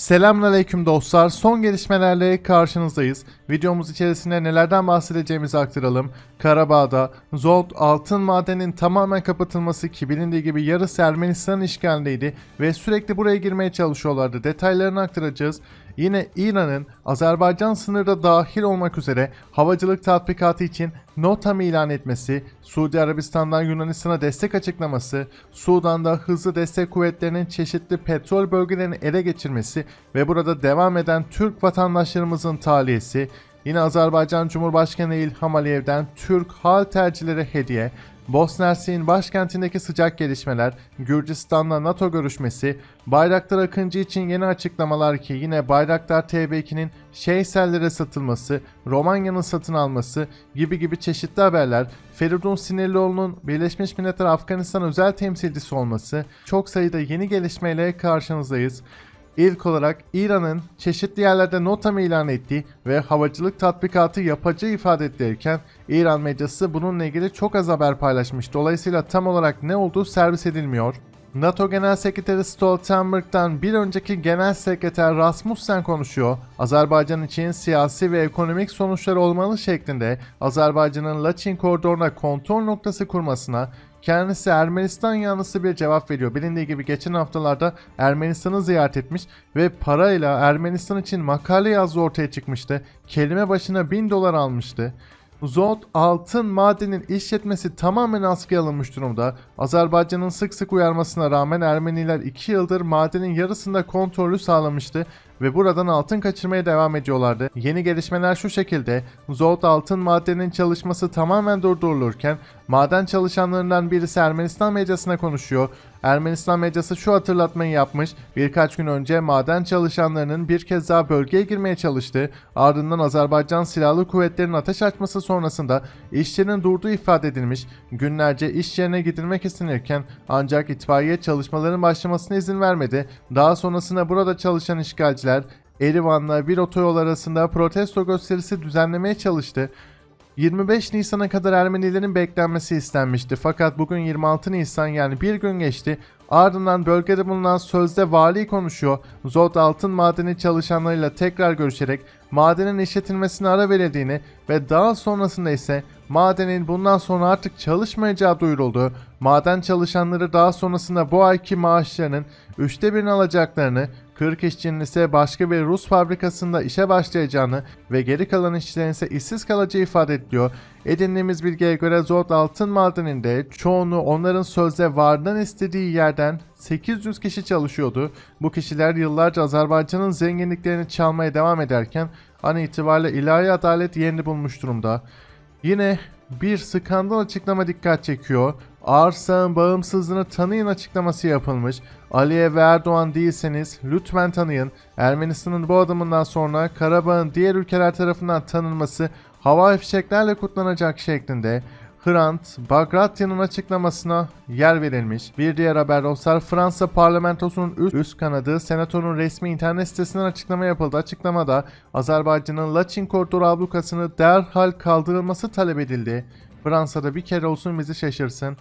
Selamünaleyküm dostlar. Son gelişmelerle karşınızdayız. Videomuz içerisinde nelerden bahsedeceğimizi aktaralım. Karabağ'da Zolt altın madenin tamamen kapatılması ki bilindiği gibi yarısı Ermenistan işgalindeydi ve sürekli buraya girmeye çalışıyorlardı. Detaylarını aktaracağız. Yine İran'ın Azerbaycan sınırda dahil olmak üzere havacılık tatbikatı için NOTAM ilan etmesi, Suudi Arabistan'dan Yunanistan'a destek açıklaması, Sudan'da hızlı destek kuvvetlerinin çeşitli petrol bölgelerini ele geçirmesi ve burada devam eden Türk vatandaşlarımızın tahliyesi, yine Azerbaycan Cumhurbaşkanı İlham Aliyev'den Türk hal tercihleri hediye, Bosna Hersek'in başkentindeki sıcak gelişmeler, Gürcistan'la NATO görüşmesi, Bayraktar Akıncı için yeni açıklamalar ki yine Bayraktar TB2'nin Şeysellere satılması, Romanya'nın satın alması gibi gibi çeşitli haberler, Feridun Sinirlioğlu'nun Birleşmiş Milletler Afganistan özel temsilcisi olması, çok sayıda yeni gelişmeyle karşınızdayız. İlk olarak İran'ın çeşitli yerlerde NOTAM ilan ettiği ve havacılık tatbikatı yapacağı ifade edilirken İran medyası bununla ilgili çok az haber paylaşmış. Dolayısıyla tam olarak ne olduğu servis edilmiyor. NATO Genel Sekreteri Stoltenberg'den bir önceki Genel Sekreter Rasmussen konuşuyor. Azerbaycan için siyasi ve ekonomik sonuçlar olmalı şeklinde Azerbaycan'ın Laçin koridoruna kontrol noktası kurmasına kendisi Ermenistan yanlısı bir cevap veriyor. Bilindiği gibi geçen haftalarda Ermenistan'ı ziyaret etmiş ve parayla Ermenistan için makale yazdığı ortaya çıkmıştı. Kelime başına 1000 dolar almıştı. Zot altın madenin işletmesi tamamen askıya alınmış durumda. Azerbaycan'ın sık sık uyarmasına rağmen Ermeniler 2 yıldır madenin yarısında kontrolü sağlamıştı ve buradan altın kaçırmaya devam ediyorlardı. Yeni gelişmeler şu şekilde. Zot altın madeninin çalışması tamamen durdurulurken maden çalışanlarından birisi Ermenistan medyasına konuşuyor. Ermenistan medyası şu hatırlatmayı yapmış. Birkaç gün önce maden çalışanlarının bir kez daha bölgeye girmeye çalıştı. Ardından Azerbaycan Silahlı Kuvvetleri'nin ateş açması sonrasında işçinin durduğu ifade edilmiş. Günlerce iş yerine gidilmek istenirken ancak itfaiye çalışmaların başlamasına izin vermedi. Daha sonrasında burada çalışan işgalciler Erivan'la bir otoyol arasında protesto gösterisi düzenlemeye çalıştı. 25 Nisan'a kadar Ermenilerin beklenmesi istenmişti fakat bugün 26 Nisan yani bir gün geçti. Ardından bölgede bulunan sözde vali konuşuyor. Zot altın madeni çalışanlarıyla tekrar görüşerek madenin işletilmesine ara verildiğini ve daha sonrasında ise madenin bundan sonra artık çalışmayacağı duyuruldu. Maden çalışanları daha sonrasında bu ayki maaşlarının üçte birini alacaklarını, 40 işçinin ise başka bir Rus fabrikasında işe başlayacağını ve geri kalan işçilerin ise işsiz kalacağı ifade ediliyor. Edindiğimiz bilgiye göre Zot altın madeninde çoğunu onların sözde vardan istediği yerden 800 kişi çalışıyordu. Bu kişiler yıllarca Azerbaycan'ın zenginliklerini çalmaya devam ederken an itibariyle ilahi adalet yerini bulmuş durumda. Yine bir skandal açıklama dikkat çekiyor. Arsağın bağımsızlığını tanıyın açıklaması yapılmış. Aliye ve Erdoğan değilseniz lütfen tanıyın. Ermenistan'ın bu adımından sonra Karabağ'ın diğer ülkeler tarafından tanınması hava fişeklerle kutlanacak şeklinde. Hrant, Bagratya'nın açıklamasına yer verilmiş. Bir diğer haber dostlar Fransa parlamentosunun üst, üst kanadı senatonun resmi internet sitesinden açıklama yapıldı. Açıklamada Azerbaycan'ın Laçin koridoru ablukasını derhal kaldırılması talep edildi. Fransa'da bir kere olsun bizi şaşırsın.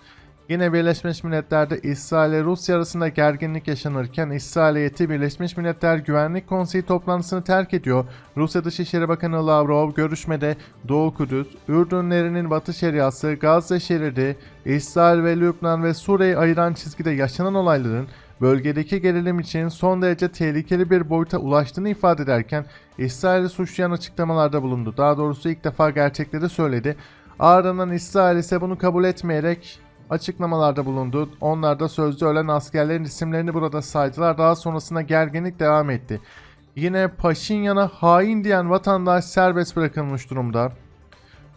Yine Birleşmiş Milletler'de İsrail ile Rusya arasında gerginlik yaşanırken İsrail heyeti Birleşmiş Milletler Güvenlik Konseyi toplantısını terk ediyor. Rusya Dışişleri Bakanı Lavrov görüşmede Doğu Kudüs, Ürdünlerinin Batı Şeriası, Gazze şeridi, İsrail ve Lübnan ve Suriye'yi ayıran çizgide yaşanan olayların bölgedeki gerilim için son derece tehlikeli bir boyuta ulaştığını ifade ederken İsrail'i suçlayan açıklamalarda bulundu. Daha doğrusu ilk defa gerçekleri söyledi. Ardından İsrail ise bunu kabul etmeyerek açıklamalarda bulundu. Onlar da sözde ölen askerlerin isimlerini burada saydılar. Daha sonrasında gerginlik devam etti. Yine Paşinyan'a hain diyen vatandaş serbest bırakılmış durumda.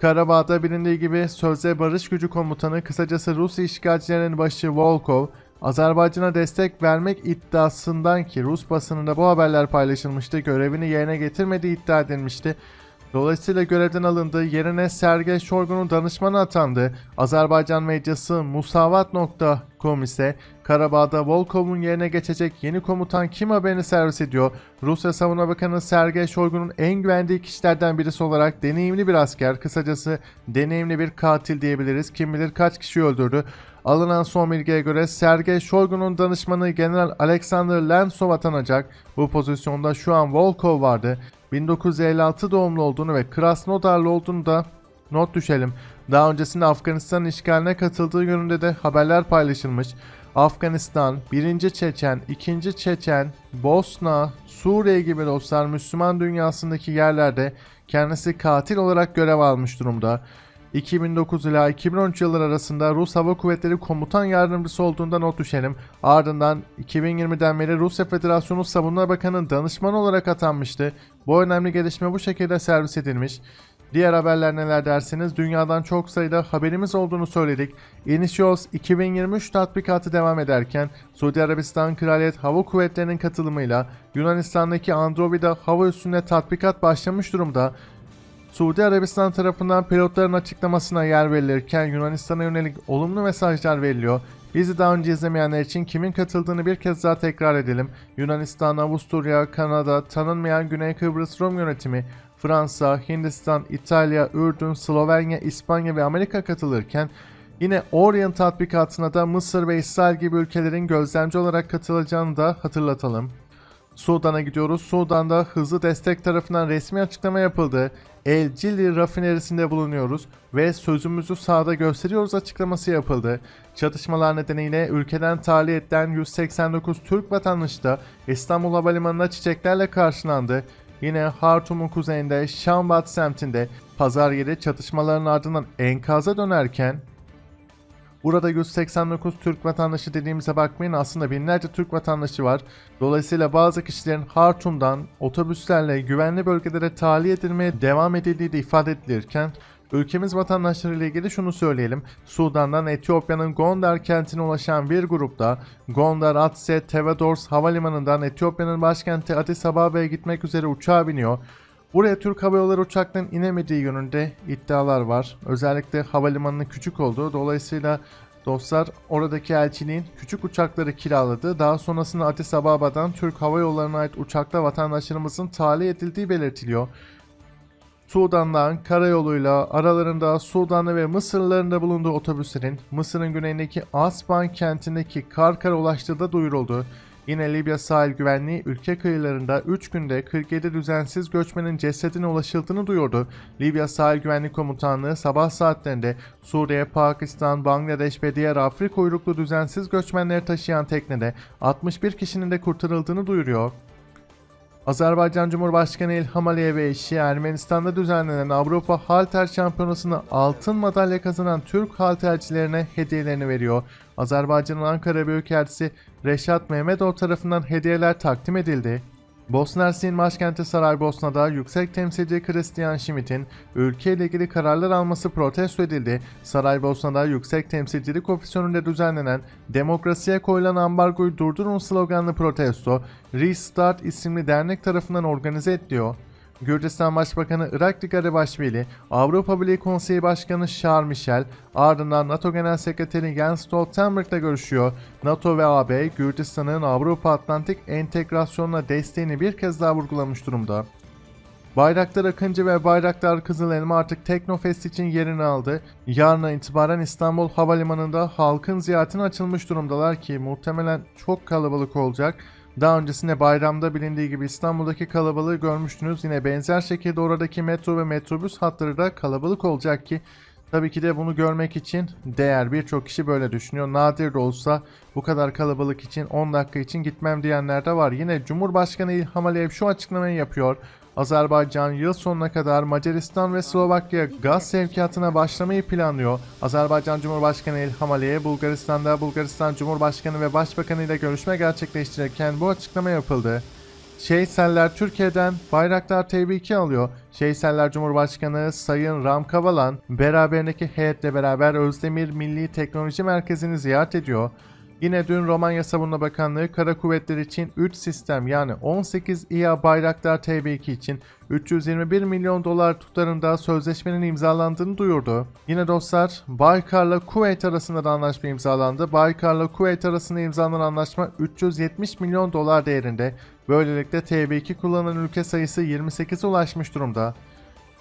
Karabağ'da bilindiği gibi sözde barış gücü komutanı kısacası Rus işgalcilerinin başı Volkov, Azerbaycan'a destek vermek iddiasından ki Rus basınında bu haberler paylaşılmıştı, görevini yerine getirmediği iddia edilmişti. Dolayısıyla görevden alındı, yerine Sergey Shoigu'nun danışmanı atandı. Azerbaycan medyası musavat.com ise Karabağ'da Volkov'un yerine geçecek yeni komutan kim haberini servis ediyor. Rusya Savunma Bakanı Sergey Shoigu'nun en güvendiği kişilerden birisi olarak deneyimli bir asker, kısacası deneyimli bir katil diyebiliriz. Kim bilir kaç kişi öldürdü. Alınan son bilgiye göre Sergey Shoigu'nun danışmanı General Alexander Lensov atanacak. Bu pozisyonda şu an Volkov vardı. 1956 doğumlu olduğunu ve Krasnodarlı olduğunu da not düşelim. Daha öncesinde Afganistan'ın işgaline katıldığı yönünde de haberler paylaşılmış. Afganistan, 1. Çeçen, 2. Çeçen, Bosna, Suriye gibi dostlar Müslüman dünyasındaki yerlerde kendisi katil olarak görev almış durumda. 2009 ila 2013 yılları arasında Rus Hava Kuvvetleri Komutan Yardımcısı olduğunda not düşelim. Ardından 2020'den beri Rusya Federasyonu Savunma Bakanı danışman olarak atanmıştı. Bu önemli gelişme bu şekilde servis edilmiş. Diğer haberler neler derseniz dünyadan çok sayıda haberimiz olduğunu söyledik. Initios 2023 tatbikatı devam ederken Suudi Arabistan Kraliyet Hava Kuvvetleri'nin katılımıyla Yunanistan'daki Androvida hava üssünde tatbikat başlamış durumda. Suudi Arabistan tarafından pilotların açıklamasına yer verilirken Yunanistan'a yönelik olumlu mesajlar veriliyor. Bizi daha önce izlemeyenler için kimin katıldığını bir kez daha tekrar edelim. Yunanistan, Avusturya, Kanada, tanınmayan Güney Kıbrıs Rum yönetimi, Fransa, Hindistan, İtalya, Ürdün, Slovenya, İspanya ve Amerika katılırken yine Orient tatbikatına da Mısır ve İsrail gibi ülkelerin gözlemci olarak katılacağını da hatırlatalım. Sudan'a gidiyoruz. Sudan'da hızlı destek tarafından resmi açıklama yapıldı. El Cili rafinerisinde bulunuyoruz ve sözümüzü sahada gösteriyoruz açıklaması yapıldı. Çatışmalar nedeniyle ülkeden tahliye edilen 189 Türk vatandaşı da İstanbul Havalimanı'na çiçeklerle karşılandı. Yine Hartum'un kuzeyinde Şambat semtinde pazar yeri çatışmaların ardından enkaza dönerken Burada 189 Türk vatandaşı dediğimize bakmayın aslında binlerce Türk vatandaşı var. Dolayısıyla bazı kişilerin Hartum'dan otobüslerle güvenli bölgelere tahliye edilmeye devam edildiği de ifade edilirken Ülkemiz vatandaşları ile ilgili şunu söyleyelim. Sudan'dan Etiyopya'nın Gondar kentine ulaşan bir grupta Gondar Atse Tevedors havalimanından Etiyopya'nın başkenti Addis Ababa'ya gitmek üzere uçağa biniyor. Buraya Türk Hava Yolları uçaklarının inemediği yönünde iddialar var. Özellikle havalimanının küçük olduğu dolayısıyla dostlar oradaki elçiliğin küçük uçakları kiraladı. Daha sonrasında Addis Ababa'dan Türk Hava Yolları'na ait uçakta vatandaşlarımızın tahliye edildiği belirtiliyor. Sudan'dan karayoluyla aralarında Sudanlı ve Mısırlıların da bulunduğu otobüslerin Mısır'ın güneyindeki Asban kentindeki Karkar'a ulaştığı da duyuruldu. Yine Libya sahil güvenliği ülke kıyılarında 3 günde 47 düzensiz göçmenin cesedine ulaşıldığını duyurdu. Libya Sahil Güvenlik Komutanlığı sabah saatlerinde Suriye, Pakistan, Bangladeş ve diğer Afrika uyruklu düzensiz göçmenleri taşıyan teknede 61 kişinin de kurtarıldığını duyuruyor. Azerbaycan Cumhurbaşkanı İlham Aliyev ve eşi Ermenistan'da düzenlenen Avrupa Halter Şampiyonası'nda altın madalya kazanan Türk haltercilerine hediyelerini veriyor. Azerbaycan'ın Ankara Büyükelçisi Reşat Mehmetov tarafından hediyeler takdim edildi. Bosna Hersek'in başkenti Saraybosna'da Yüksek Temsilci Christian Schmidt'in ülkeyle ilgili kararlar alması protesto edildi. Saraybosna'da Yüksek Temsilcilik Ofisyonu'nda düzenlenen Demokrasiye koyulan ambargoyu durdurun sloganlı protesto Restart isimli dernek tarafından organize ediliyor. Gürcistan Başbakanı Irakli Garibashvili, Avrupa Birliği Konseyi Başkanı Charles Michel, ardından NATO Genel Sekreteri Jens Stoltenberg ile görüşüyor. NATO ve AB, Gürcistan'ın Avrupa Atlantik entegrasyonuna desteğini bir kez daha vurgulamış durumda. Bayraktar Akıncı ve Bayraktar Kızıl Elma artık Teknofest için yerini aldı. Yarına itibaren İstanbul Havalimanı'nda halkın ziyaretine açılmış durumdalar ki muhtemelen çok kalabalık olacak. Daha öncesinde bayramda bilindiği gibi İstanbul'daki kalabalığı görmüştünüz. Yine benzer şekilde oradaki metro ve metrobüs hatları da kalabalık olacak ki tabii ki de bunu görmek için değer. Birçok kişi böyle düşünüyor. Nadir de olsa bu kadar kalabalık için 10 dakika için gitmem diyenler de var. Yine Cumhurbaşkanı İlham Aliyev şu açıklamayı yapıyor. Azerbaycan yıl sonuna kadar Macaristan ve Slovakya gaz sevkiyatına başlamayı planlıyor. Azerbaycan Cumhurbaşkanı İlham Aliyev Bulgaristan'da Bulgaristan Cumhurbaşkanı ve Başbakanı ile görüşme gerçekleştirirken bu açıklama yapıldı. Şeyseller Türkiye'den Bayraktar TB2 alıyor. Şeyseller Cumhurbaşkanı Sayın Ram Kavalan beraberindeki heyetle beraber Özdemir Milli Teknoloji Merkezi'ni ziyaret ediyor. Yine dün Romanya Savunma Bakanlığı Kara Kuvvetleri için 3 sistem yani 18 İHA Bayraktar TB2 için 321 milyon dolar tutarında sözleşmenin imzalandığını duyurdu. Yine dostlar Baykar'la Kuveyt arasında da anlaşma imzalandı. Baykar'la Kuveyt arasında imzalanan anlaşma 370 milyon dolar değerinde. Böylelikle TB2 kullanan ülke sayısı 28'e ulaşmış durumda.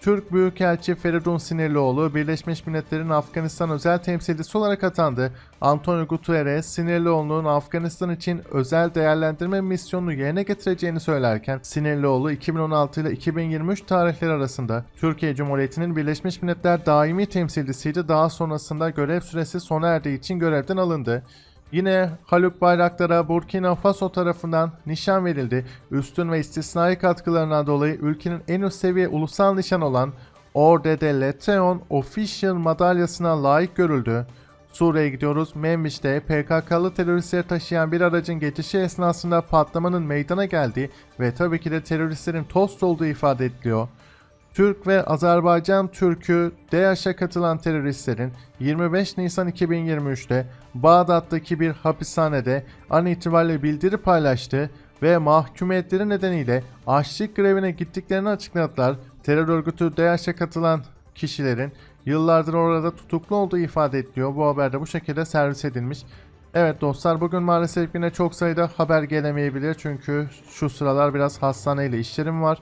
Türk Büyükelçi Feridun Sinirlioğlu Birleşmiş Milletler'in Afganistan özel temsilcisi olarak atandı. Antonio Guterres, Sinirlioğlu'nun Afganistan için özel değerlendirme misyonunu yerine getireceğini söylerken, Sinirlioğlu 2016 ile 2023 tarihleri arasında Türkiye Cumhuriyeti'nin Birleşmiş Milletler daimi temsilcisiydi. Daha sonrasında görev süresi sona erdiği için görevden alındı. Yine Haluk Bayraktar'a Burkina Faso tarafından nişan verildi. Üstün ve istisnai katkılarından dolayı ülkenin en üst seviye ulusal nişan olan Ordre de Legion Official madalyasına layık görüldü. Suriye'ye gidiyoruz. Memmiş'te PKK'lı teröristleri taşıyan bir aracın geçişi esnasında patlamanın meydana geldiği ve tabii ki de teröristlerin tost olduğu ifade ediliyor. Türk ve Azerbaycan Türk'ü DAEŞ'e katılan teröristlerin 25 Nisan 2023'te Bağdat'taki bir hapishanede an itibariyle bildiri paylaştı ve mahkumiyetleri nedeniyle açlık grevine gittiklerini açıkladılar. Terör örgütü DAEŞ'e katılan kişilerin yıllardır orada tutuklu olduğu ifade ediliyor. Bu haber de bu şekilde servis edilmiş. Evet dostlar bugün maalesef yine çok sayıda haber gelemeyebilir çünkü şu sıralar biraz hastaneyle işlerim var.